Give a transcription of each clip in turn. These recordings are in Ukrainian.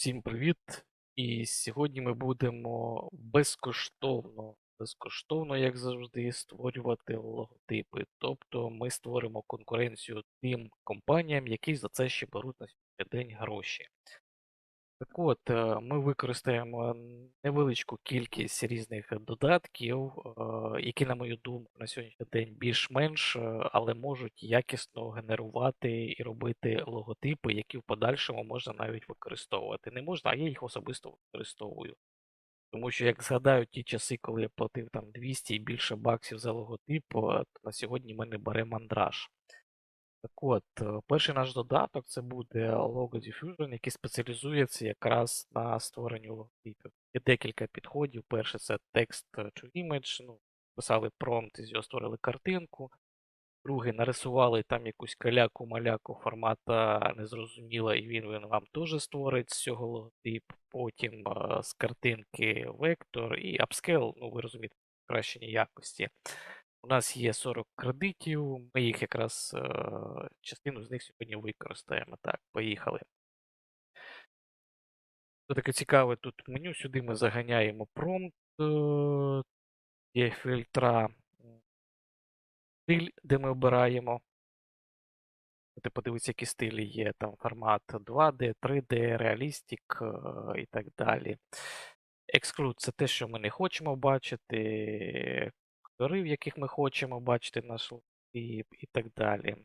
Всім привіт! І сьогодні ми будемо безкоштовно, безкоштовно, як завжди, створювати логотипи. Тобто ми створимо конкуренцію тим компаніям, які за це ще беруть на сьогодні день гроші. Так от, е, ми використаємо невеличку кількість різних додатків, е, які, на мою думку, на сьогоднішній день більш-менш, е, але можуть якісно генерувати і робити логотипи, які в подальшому можна навіть використовувати. Не можна, а я їх особисто використовую. Тому що, як згадаю ті часи, коли я платив там 200 і більше баксів за логотип, е, то на сьогодні ми не бере мандраж. Так от, е, перший наш додаток це буде Logo Diffusion, який спеціалізується якраз на створенні логотипів. Є декілька підходів. Перший це text to image, ну, писали промпт, і з його створили картинку. Другий нарисували там якусь каляку-маляку формата незрозуміла, і він, він вам теж створить з цього логотип. Потім е, з картинки вектор і upscale, ну ви розумієте, покращення якості. У нас є 40 кредитів, ми їх якраз е, частину з них сьогодні використаємо. Так, поїхали. Що таке цікаве тут меню. Сюди ми заганяємо промпт, е, є фільтра, стиль, де ми обираємо. Ти подивитися, які стилі є. Там формат 2D, 3D, реалістик е, і так далі. Exclude це те, що ми не хочемо бачити, в яких ми хочемо бачити наш логотип і так далі.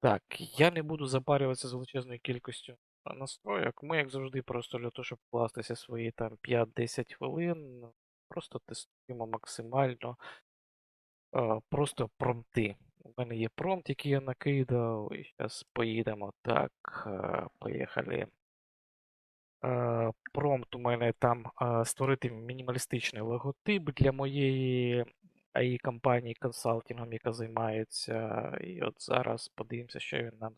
Так, я не буду запарюватися з величезною кількістю настроєк. Ми, як завжди, просто для того, щоб вкластися свої там 5-10 хвилин, просто тестуємо максимально просто промпти. У мене є промпт, який я накидав, і зараз поїдемо. Так, е, поїхали. Е, Промпт у мене там е, створити мінімалістичний логотип для моєї AI компанії консалтингом, яка займається. І от зараз подивимося, що він нам.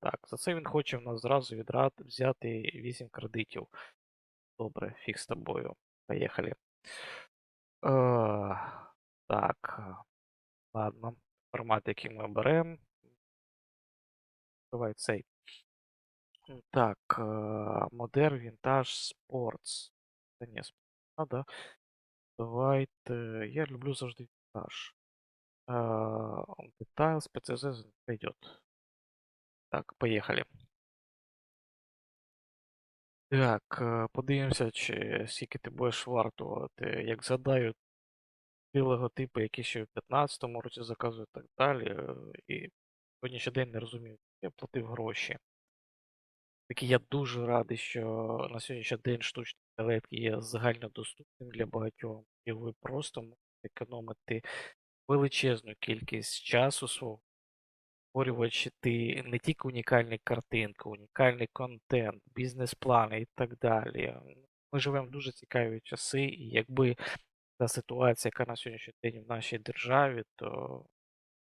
Так, за це він хоче в нас зразу відрад взяти 8 кредитів. Добре, фіг з тобою. Поїхали. Е, так, ладно. Формат, який ми беремо. Давай цей. Так, е, Modern Vintage Sports. Та ні, сп- а, да. Давайте. Я люблю завжди. Е, Details, PCZ пойдет. Так, поїхали. Так, е, подивимося, чи скільки ти будеш вартувати. Як згадаю, ті логотипи, які ще в 15-му році заказую і так далі. І сьогоднішній день не розумію, я платив гроші. Таки я дуже радий, що на сьогоднішній день штучний інтелект є загальнодоступним для багатьох, і ви просто можете економити величезну кількість часу свого, створюючи ти не тільки унікальні картинки, унікальний контент, бізнес-плани і так далі. Ми живемо в дуже цікаві часи, і якби та ситуація, яка на сьогоднішній день в нашій державі, то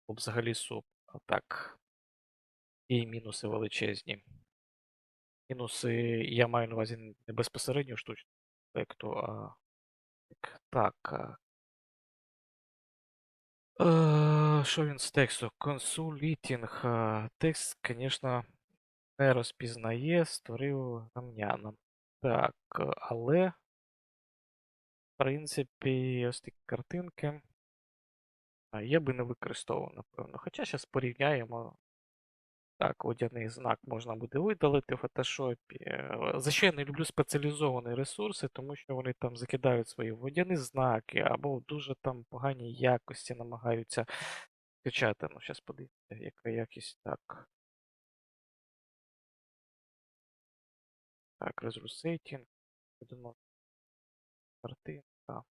взагалі суп. А так, і мінуси величезні. Мінуси, я маю на увазі не безпосередньо штучного інтелекту, а так. так. Що він з тексту? Консулітінг. Текст, звісно, не розпізнає, створив гамняном. Так, але, в принципі, ось такі картинки. Я би не використовував, напевно. Хоча зараз порівняємо. Так, водяний знак можна буде видалити в фотошопі. Е, За що я не люблю спеціалізовані ресурси, тому що вони там закидають свої водяні знаки або в дуже там поганій якості намагаються качати. Ну, зараз подивіться, яка якість так. Так, резурсейтінг. Будемо картинка.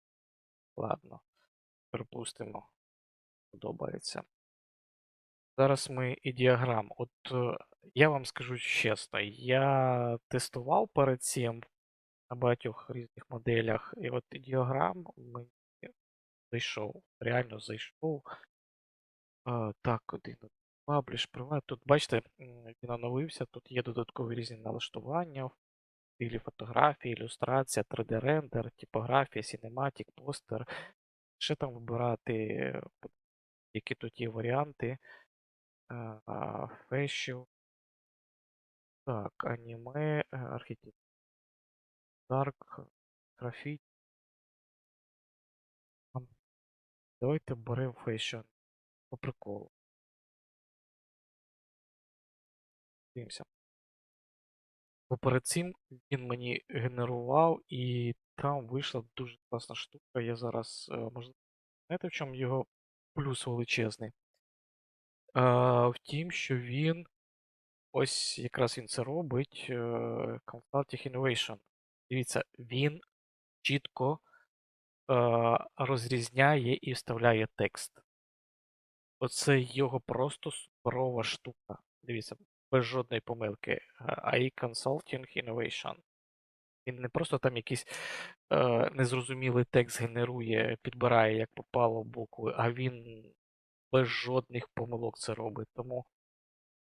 Ладно, припустимо. Подобається. Зараз ми і діаграм. От е, я вам скажу чесно, я тестував перед цим на багатьох різних моделях, і от діаграм мені зайшов, реально зайшов. А, так, один, пабліш, приват. Тут, бачите, він оновився, тут є додаткові різні налаштування, стилі фотографії, ілюстрація, 3D-рендер, типографія, cinematic, постер. Ще там вибирати, е, які тут є варіанти. Фешіл. Так, аніме, е, архітектура. Dark Graffiti. Давайте беремо Fashion по приколу. Дивимося. Бо перед цим він мені генерував, і там вийшла дуже класна штука. Я зараз, е, можливо, знаєте, в чому його плюс величезний? Е, в тім, що він ось якраз він це робить. е, Consulting Innovation. Дивіться, він чітко е, розрізняє і вставляє текст. Оце його просто суперова штука. Дивіться, без жодної помилки. AI Consulting Innovation. Він не просто там якийсь е, незрозумілий текст генерує, підбирає, як попало букви, а він без жодних помилок це робить. Тому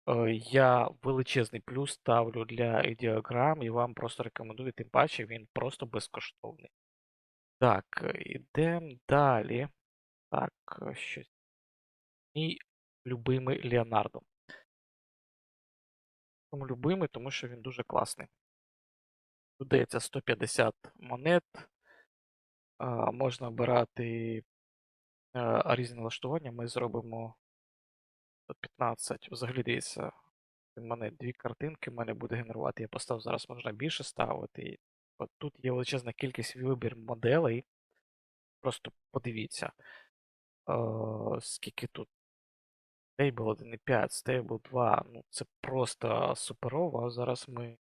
е, я величезний плюс ставлю для ідеограм і вам просто рекомендую, тим паче він просто безкоштовний. Так, ідемо далі. Так, е, щось. Мій любимий Леонардо. Чому любимий, тому що він дуже класний. Тут дається 150 монет. А, можна обирати е, різні налаштування. Ми зробимо 15. Взагалі дивіться, в мене дві картинки в мене буде генерувати. Я поставив зараз можна більше ставити. От тут є величезна кількість вибір моделей. Просто подивіться, е, скільки тут. Stable 1.5, Stable 2. Ну, це просто суперово. Зараз ми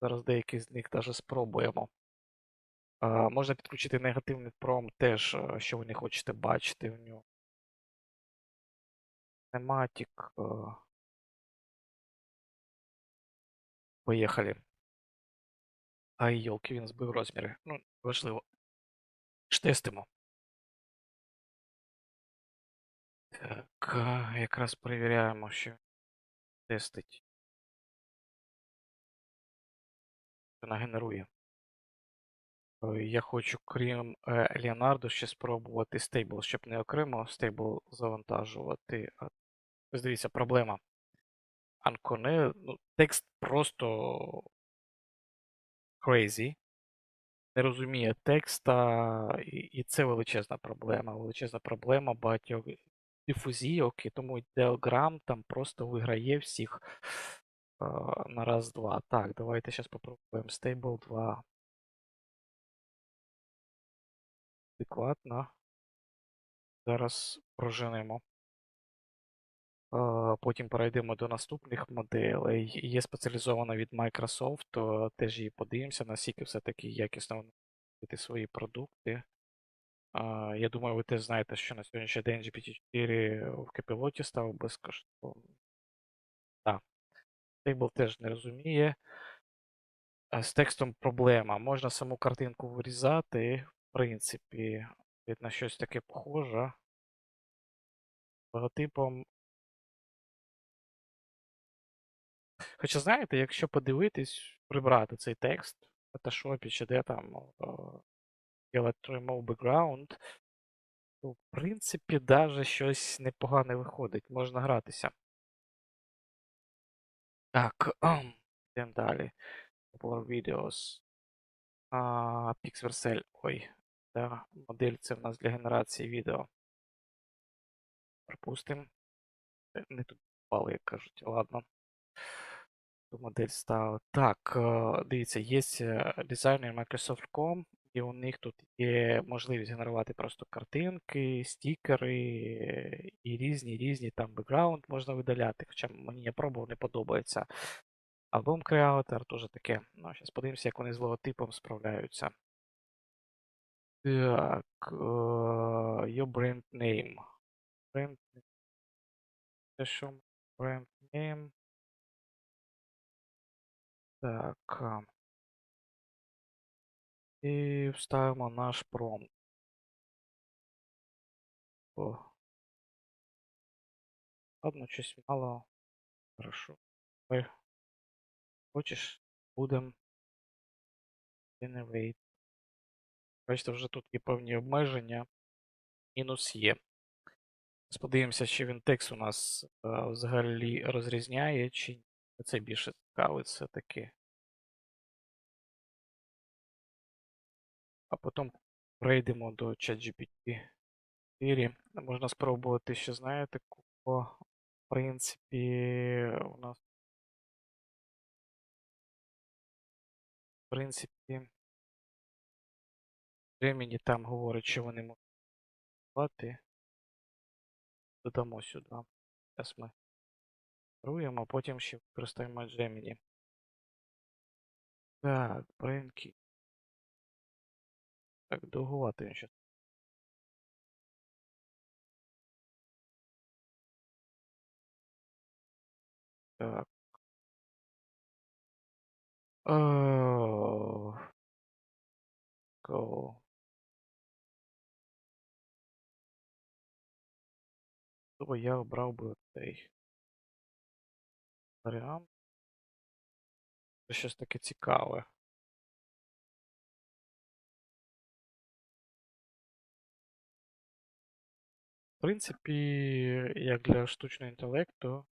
зараз деякі з них навіть спробуємо. Можна підключити негативний пром теж, е, що ви не хочете бачити в нього. Тематик. е. Поїхали. Ай, йолки, він збив розміри. Ну, важливо. Штестимо. Так, якраз перевіряємо, що тестить. Вона генерує. Е, Я хочу, крім е, Leonardo, ще спробувати Stable, щоб не окремо Stable завантажувати. Дивіться, проблема. Анконе, ну, текст просто crazy. Не розуміє текста, і, і це величезна проблема. Величезна проблема багатьох дифузійок, і тому Telegram там просто виграє всіх е, на раз-два. Так, давайте зараз попробуємо Stable 2. Адекватно. Зараз проженемо. Потім перейдемо до наступних моделей. Є спеціалізована від Microsoft, то теж її подивимося, наскільки все-таки якісно вони робити свої продукти. Я думаю, ви теж знаєте, що на сьогоднішній день GPT-4 в Капілоті став безкоштовним. Так. Stable теж не розуміє. З текстом проблема. Можна саму картинку вирізати, принципі, на щось таке похоже. Логотипом. Хоча, знаєте, якщо подивитись, прибрати цей текст в Photoshop чи де там е, Electro Remove Background, то, в принципі, даже щось непогане виходить, можна гратися. Так, йдемо далі. Popular Videos. А, Pixvercel. Ой, да, модель це в нас для генерації відео. Пропустимо. Е, Не тут попали, як кажуть. Ладно. Ту модель став. Так, е, дивіться, є дизайнер Microsoft.com, і у них тут є можливість генерувати просто картинки, стікери е, і різні різні там бекграунд можна видаляти. Хоча мені я пробував, не подобається. Album Creator теж таке. Ну, зараз подивимося, як вони з логотипом справляються. Так, е, your brand name. Brand name. Це що? Brand name. Так. І вставимо наш промпт. Ладно, щось мало. Хорошо. Хочеш, будемо generate. Бачите, вже тут є певні обмеження. Мінус є. Зараз Подивимося, чи він текст у нас е, взагалі розрізняє, чи ні. Це більше цікавить все-таки. а потім перейдемо до ChatGPT 4. Можна спробувати ще, знаєте, кого, в принципі, у нас, в принципі, Gemini там говорить, що вони можуть працювати. Додамо сюди. Зараз ми керуємо, а потім ще використаємо Gemini. Так, бренки. Так, довгувати він ще. Так. О, Go. Тобто я обрав би цей варіант. Це щось таке цікаве. В принципі, як для штучного інтелекту,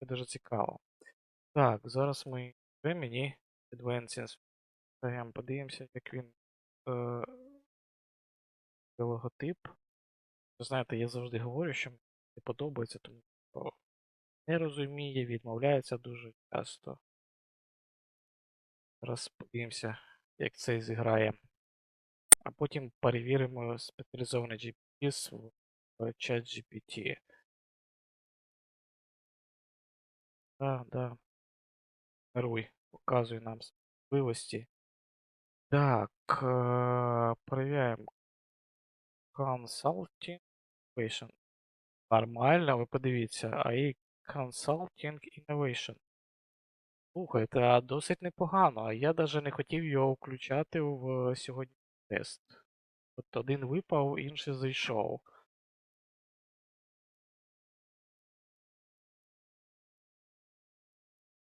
це дуже цікаво. Так, зараз ми Gemini Advanced Прям подивимося, як він е, логотип. Ви знаєте, я завжди говорю, що не подобається, тому що не розуміє, відмовляється дуже часто. Зараз подивимося, як це зіграє. А потім перевіримо спеціалізований GPS в ChatGPT. Да, да. Руй, показує нам можливості. Так, э, проверяем. Consulting Innovation. Нормально, ви подивіться. AI Consulting Innovation. Слухайте, а досить непогано. А я навіть не хотів його включати в сьогодні тест. От один випав, інший зайшов.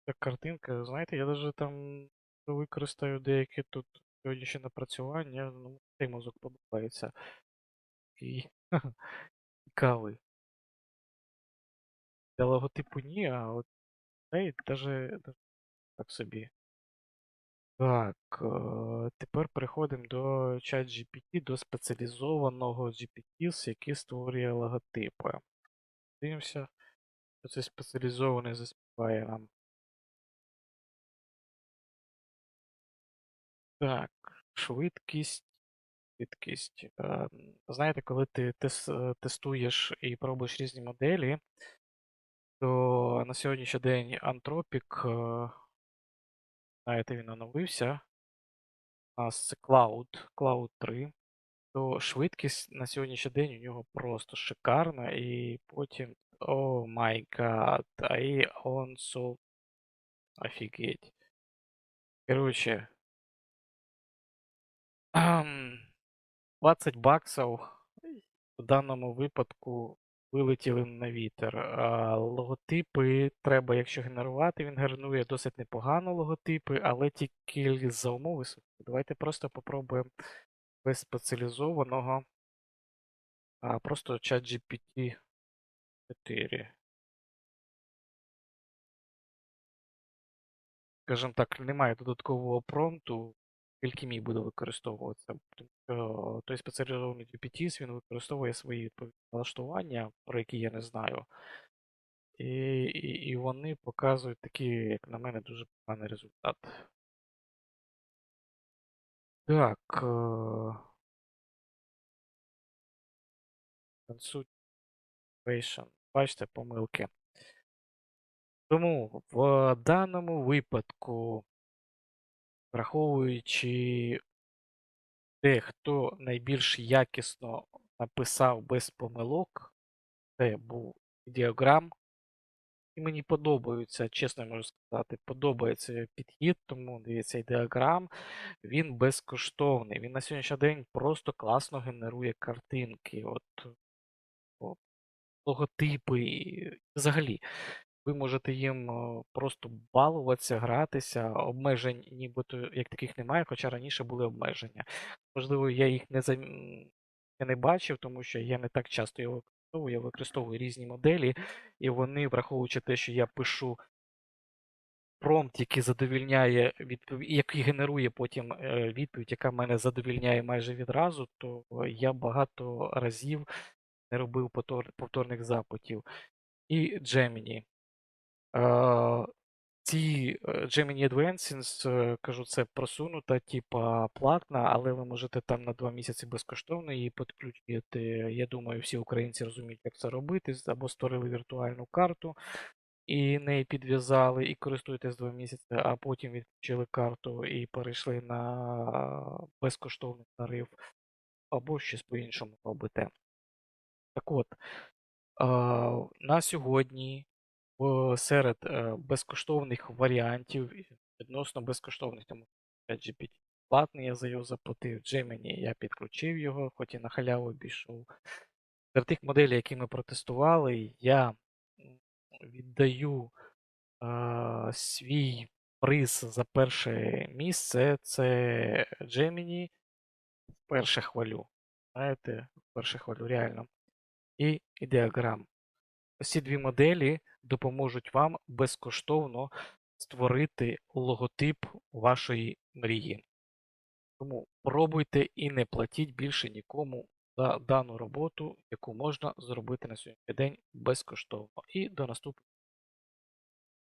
Так, картинка, знаєте, я навіть там використаю деякі тут сьогоднішні напрацювання, ну, цей мозок подобається. Цікавий. Для логотипу ні, а от цей даже, так собі. Так, е, тепер переходимо до ChatGPT, до спеціалізованого GPT, який створює логотипи. Дивимося, що цей спеціалізований заспіває нам. Так, швидкість. Швидкість. Е, Знаєте, коли ти е, тестуєш і пробуєш різні моделі, то на сьогоднішній день е, знаєте, він оновився. У нас це Cloud, Cloud 3. То швидкість на сьогоднішній день у нього просто шикарна. І потім. О май гад, а і он so... Офігеть. Короче. 20 баксів в даному випадку вилетіли на вітер. А логотипи треба, якщо генерувати, він генерує досить непогано логотипи, але тільки за умови. Давайте просто попробуємо без спеціалізованого. А просто ChatGPT 4. Скажімо так, немає додаткового промпту, тільки мій буде використовуватися. Той спеціалізований GPT, він використовує свої відповідні налаштування, про які я не знаю. І, і, і вони показують такий, як на мене, дуже поганий результат. Так. е. Бачите, помилки. Тому в даному випадку, враховуючи те, хто найбільш якісно написав без помилок, це був діаграм. І мені подобається, чесно можу сказати, подобається підхід, тому дивіться, діаграм, він безкоштовний. Він на сьогоднішній день просто класно генерує картинки, от, о, логотипи. і Взагалі, ви можете їм е, просто балуватися, гратися. Обмежень нібито як таких немає, хоча раніше були обмеження. Можливо, я їх не зам... я не бачив, тому що я не так часто його використовую. Я використовую різні моделі, і вони, враховуючи те, що я пишу промпт, який задовільняє відпов... який генерує потім е, відповідь, яка мене задовільняє майже відразу, то я багато разів не робив повтор... повторних запитів. І Gemini. Ці е, Gemini Advanced, е, кажу, це просунута, типа платна, але ви можете там на два місяці безкоштовно її підключити. Я думаю, всі українці розуміють, як це робити, або створили віртуальну карту і неї підв'язали, і користуєтесь два місяці, а потім відключили карту і перейшли на безкоштовний тариф, або щось по-іншому робите. Так от, на сьогодні серед е, безкоштовних варіантів, відносно безкоштовних, тому 5GPT платний, я за його заплатив, Gemini я підключив його, хоч і на халяву обійшов. Серед тих моделей, які ми протестували, я віддаю а, свій приз за перше місце. Це Gemini. Вперше хвалю. Знаєте, вперше хвалю реально. І ідеограм. Ці дві моделі допоможуть вам безкоштовно створити логотип вашої мрії. Тому пробуйте і не платіть більше нікому за дану роботу, яку можна зробити на сьогоднішній день безкоштовно. І до наступного.